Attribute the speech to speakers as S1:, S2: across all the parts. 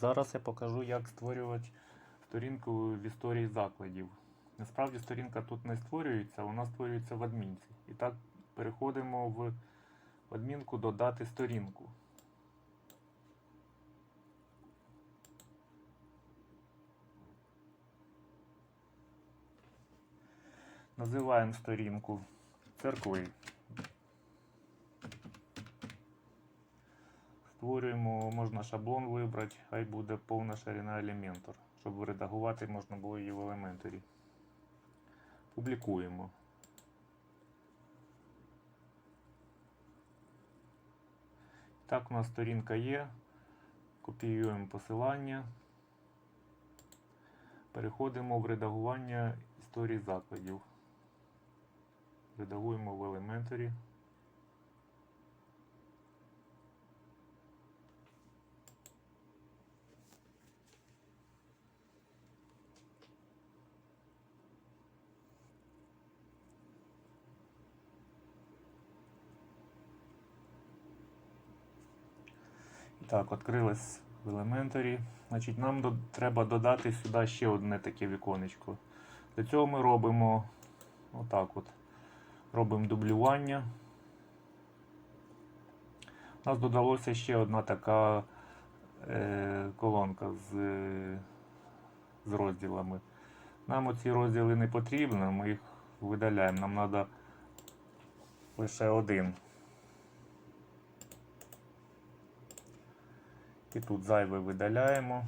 S1: Зараз я покажу, як створювати сторінку в історії закладів. Насправді сторінка тут не створюється, вона створюється в адмінці. І так переходимо в адмінку додати сторінку. Називаємо сторінку церкви. Створюємо, можна шаблон вибрати, хай буде повна ширина Elementor, щоб редагувати можна було її в Elementor. Публікуємо. Так, у нас сторінка є. Копіюємо посилання. Переходимо в редагування історії закладів. Редагуємо в Elementor. Так, відкрилось в Elementor. Значить, нам до- треба додати сюди ще одне таке віконечко. Для цього ми робимо отак от. Робимо дублювання. У нас додалося ще одна така е, колонка з, е, з розділами. Нам оці розділи не потрібні, ми їх видаляємо. Нам треба лише один. І тут зайве видаляємо.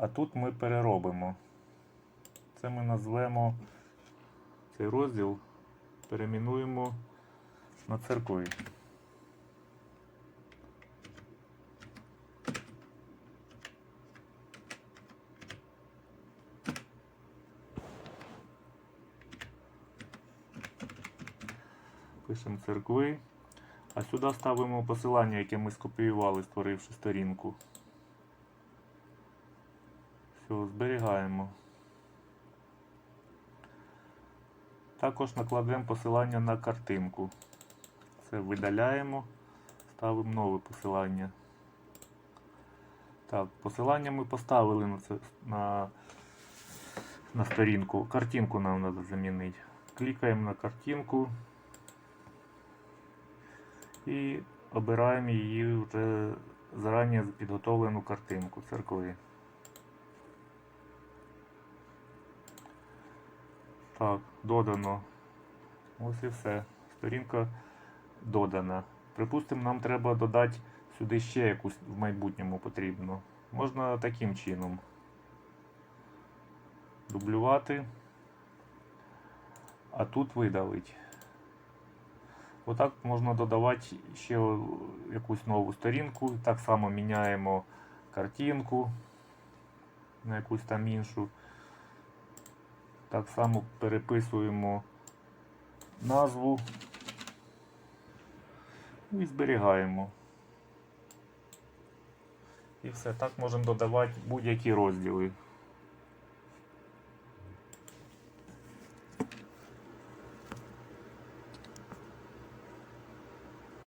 S1: А тут ми переробимо. Це ми назвемо цей розділ, перейменуємо на церкви. Пишемо церкви. А сюди ставимо посилання, яке ми скопіювали, створивши сторінку. Все, зберігаємо. Також накладемо посилання на картинку. Це видаляємо, ставимо нове посилання. Так, посилання ми поставили на, це, на, на сторінку. Картинку нам треба замінити. Клікаємо на картинку і обираємо її вже зарані підготовлену картинку церкви. Так, додано. Ось і все. Сторінка додана. Припустимо, нам треба додати сюди ще якусь в майбутньому потрібно. Можна таким чином. Дублювати, а тут видалити. Отак можна додавати ще якусь нову сторінку. Так само міняємо картинку на якусь там іншу. Так само переписуємо назву і зберігаємо. І все, так можемо додавати будь-які розділи.